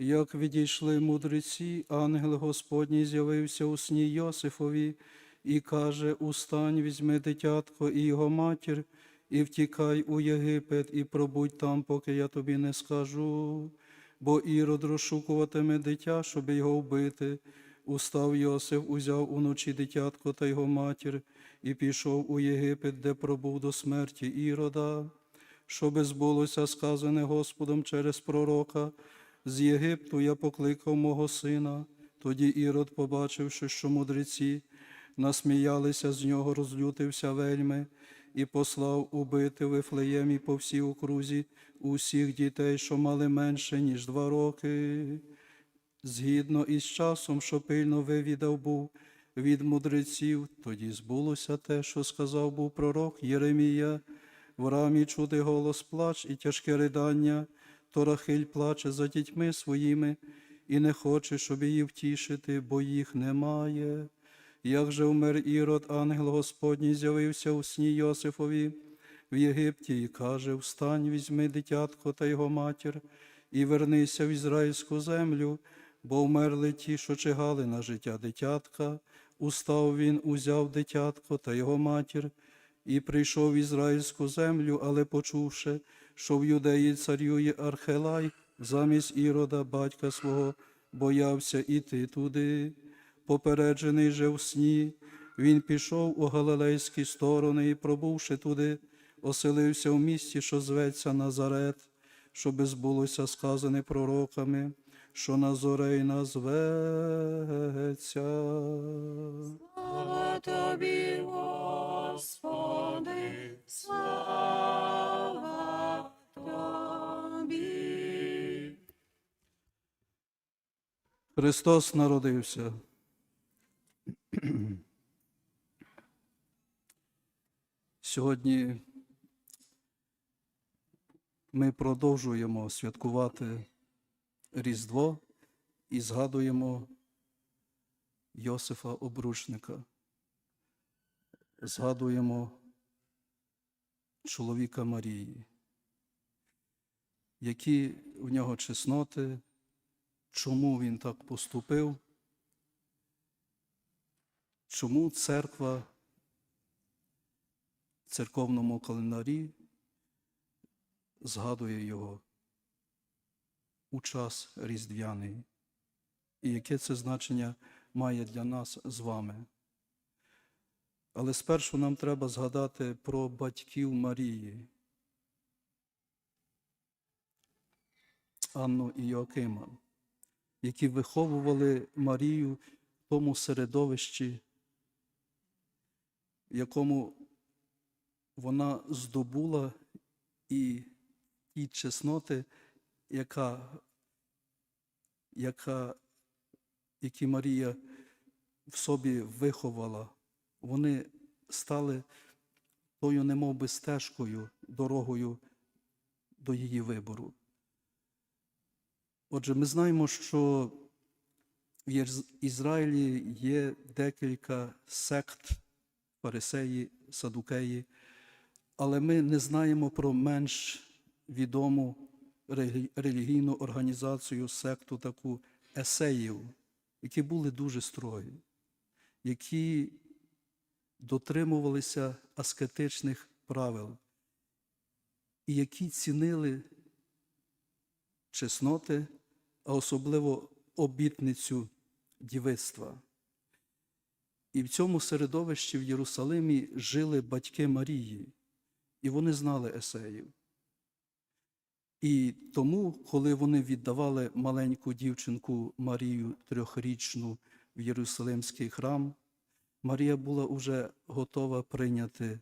Як відійшли мудреці, ангел Господній з'явився у сні Йосифові і каже: Устань, візьми дитятко і його матір, і втікай у Єгипет, і пробудь там, поки я тобі не скажу. Бо Ірод розшукуватиме дитя, щоб його вбити. Устав Йосиф, узяв уночі дитятко та його матір, і пішов у Єгипет, де пробув до смерті Ірода, щоби збулося сказане Господом через пророка. З Єгипту я покликав мого сина. Тоді Ірод, побачивши, що мудреці насміялися з нього, розлютився вельми і послав убити в Ефлеємі по всій окрузі усіх дітей, що мали менше, ніж два роки. Згідно із часом, що пильно вивідав був від мудреців, тоді збулося те, що сказав був пророк Єремія, в рамі чути голос плач і тяжке ридання, то Рахиль плаче за дітьми своїми і не хоче, щоб її втішити, бо їх немає. Як же вмер Ірод, ангел Господній з'явився у сні Йосифові в Єгипті і каже: Встань, візьми дитятко та його матір, і вернися в ізраїльську землю, бо вмерли ті, що чигали на життя дитятка. Устав він, узяв дитятко та його матір, і прийшов в ізраїльську землю, але почувши, що в юдеї царює Архелай, замість Ірода, батька свого, боявся іти туди. Попереджений же в сні, він пішов у галилейські сторони і, пробувши туди, оселився в місті, що зветься Назарет, щоби збулося сказане пророками, що Назорей назветься. Слава тобі, Господи, слава Христос народився. Сьогодні ми продовжуємо святкувати Різдво і згадуємо Йосифа Обручника. Згадуємо чоловіка Марії, які в нього чесноти, чому він так поступив, чому церква в церковному календарі згадує його у час Різдвяний, і яке це значення має для нас з вами. Але спершу нам треба згадати про батьків Марії, Анну і Йоакима, які виховували Марію в тому середовищі, в якому вона здобула і ті чесноти, яка, яка, які Марія в собі виховала, вони стали тою немов би стежкою, дорогою до її вибору. Отже, ми знаємо, що в Ізраїлі є декілька сект фарисеї, садукеї, але ми не знаємо про менш відому релігійну організацію, секту таку есеїв, які були дуже строгі, які дотримувалися аскетичних правил, і які цінили чесноти, а особливо обітницю дівицтва. І в цьому середовищі в Єрусалимі жили батьки Марії, і вони знали есеїв. І тому, коли вони віддавали маленьку дівчинку Марію трьохрічну в Єрусалимський храм, Марія була уже готова прийняти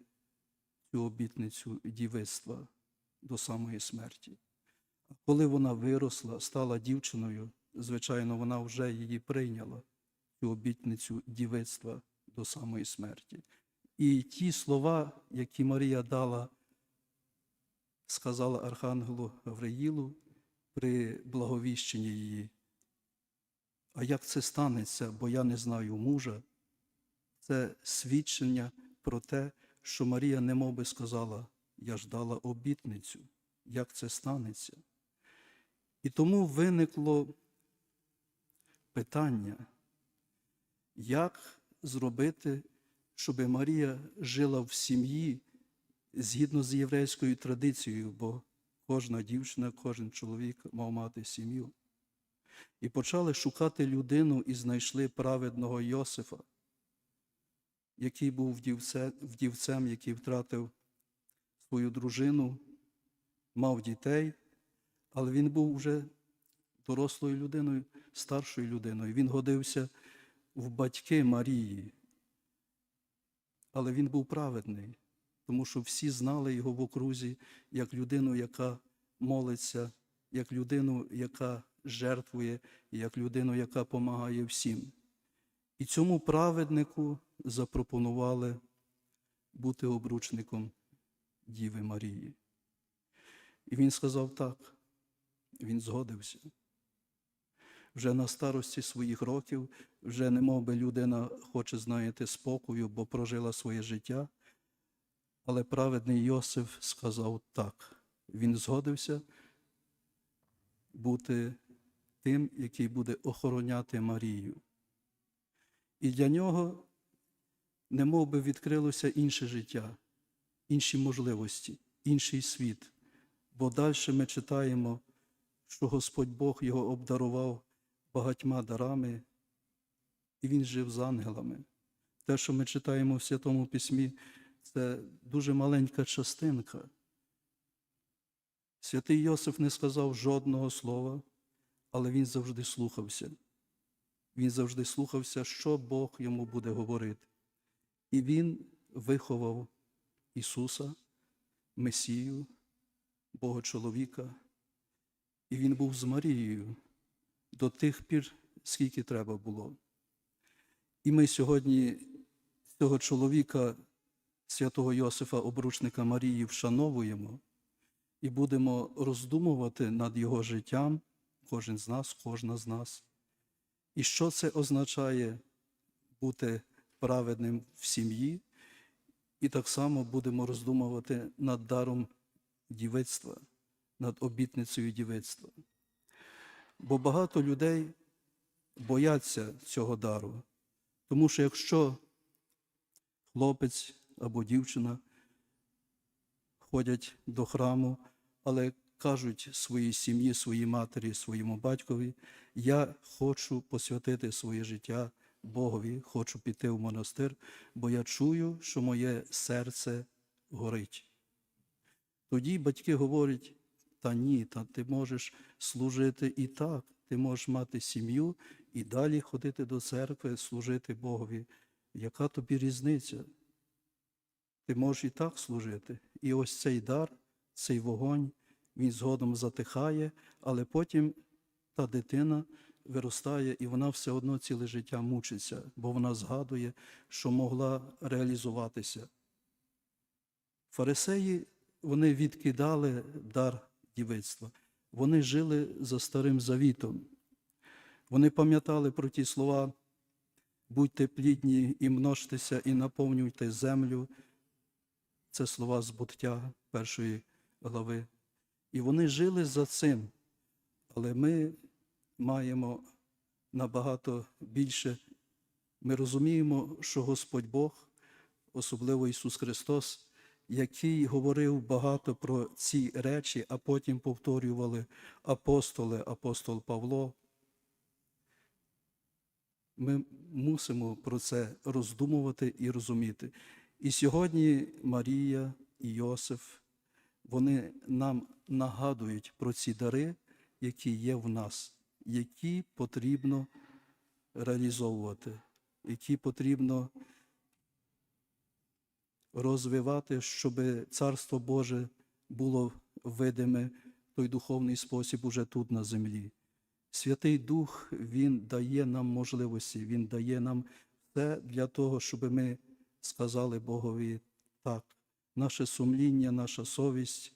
цю обітницю дівицтва до самої смерті. Коли вона виросла, стала дівчиною, звичайно, вона вже її прийняла, цю обітницю дівицтва до самої смерті. І ті слова, які Марія дала, сказала Архангелу Гавриїлу при благовіщенні її. А як це станеться, бо я не знаю мужа, це свідчення про те, що Марія немов би сказала, я ж дала обітницю, як це станеться. І тому виникло питання, як зробити, щоб Марія жила в сім'ї згідно з єврейською традицією, бо кожна дівчина, кожен чоловік мав мати сім'ю. І почали шукати людину і знайшли праведного Йосифа, який був вдівце- вдівцем, який втратив свою дружину, мав дітей, але він був вже дорослою людиною, старшою людиною. Він годився в батьки Марії. Але він був праведний, тому що всі знали його в окрузі як людину, яка молиться, як людину, яка жертвує, як людину, яка допомагає всім. І цьому праведнику запропонували бути обручником Діви Марії. І він сказав так, він згодився. Вже на старості своїх років, вже не би людина хоче, знаєте, спокою, бо прожила своє життя. Але праведний Йосиф сказав так. Він згодився бути тим, який буде охороняти Марію. І для нього не би відкрилося інше життя, інші можливості, інший світ. Бо далі ми читаємо, що Господь Бог його обдарував багатьма дарами, і він жив з ангелами. Те, що ми читаємо в Святому Письмі, це дуже маленька частинка. Святий Йосиф не сказав жодного слова, але він завжди слухався. Він завжди слухався, що Бог йому буде говорити. І він виховав Ісуса, Месію, Бога чоловіка, і він був з Марією до тих пір, скільки треба було. І ми сьогодні цього чоловіка, святого Йосифа, обручника Марії, вшановуємо і будемо роздумувати над його життям, кожен з нас, кожна з нас. І що це означає бути праведним в сім'ї, і так само будемо роздумувати над даром дівицтва, над обітницею дівицтва. Бо багато людей бояться цього дару, тому що якщо хлопець або дівчина ходять до храму, але кажуть своїй сім'ї, своїй матері, своєму батькові, я хочу посвятити своє життя Богові, хочу піти в монастир, бо я чую, що моє серце горить. Тоді батьки говорять, та ні, та ти можеш служити і так, ти можеш мати сім'ю і далі ходити до церкви, служити Богові. Яка тобі різниця? Ти можеш і так служити. І ось цей дар, цей вогонь, він згодом затихає, але потім та дитина виростає, і вона все одно ціле життя мучиться, бо вона згадує, що могла реалізуватися. Фарисеї вони відкидали дар дівицтва. Вони жили за старим завітом. Вони пам'ятали про ті слова будьте плідні і множтеся, і наповнюйте землю. Це слова з буття першої глави. І вони жили за цим. Але ми маємо набагато більше. Ми розуміємо, що Господь Бог, особливо Ісус Христос, який говорив багато про ці речі, а потім повторювали апостоли, апостол Павло. Ми мусимо про це роздумувати і розуміти. І сьогодні Марія і Йосиф, вони нам нагадують про ці дари, які є в нас, які потрібно реалізовувати, які потрібно розвивати, щоб Царство Боже було видиме в той духовний спосіб уже тут на землі. Святий Дух, Він дає нам можливості, Він дає нам все для того, щоб ми сказали Богові так. Наше сумління, наша совість,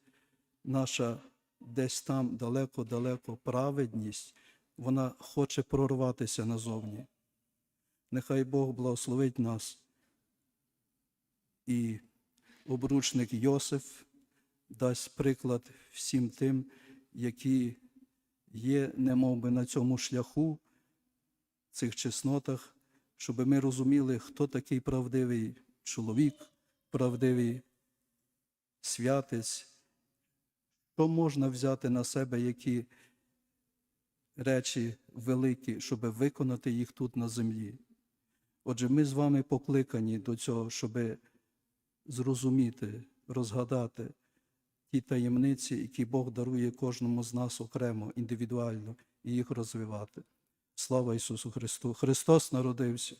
наша десь там далеко-далеко праведність, вона хоче прорватися назовні. Нехай Бог благословить нас. І обручник Йосиф дасть приклад всім тим, які є немов би на цьому шляху, цих чеснотах, щоб ми розуміли, хто такий правдивий чоловік, правдивий святець, що можна взяти на себе, які речі великі, щоб виконати їх тут на землі. Отже, ми з вами покликані до цього, щоб зрозуміти, розгадати ті таємниці, які Бог дарує кожному з нас окремо, індивідуально, і їх розвивати. Слава Ісусу Христу! Христос народився!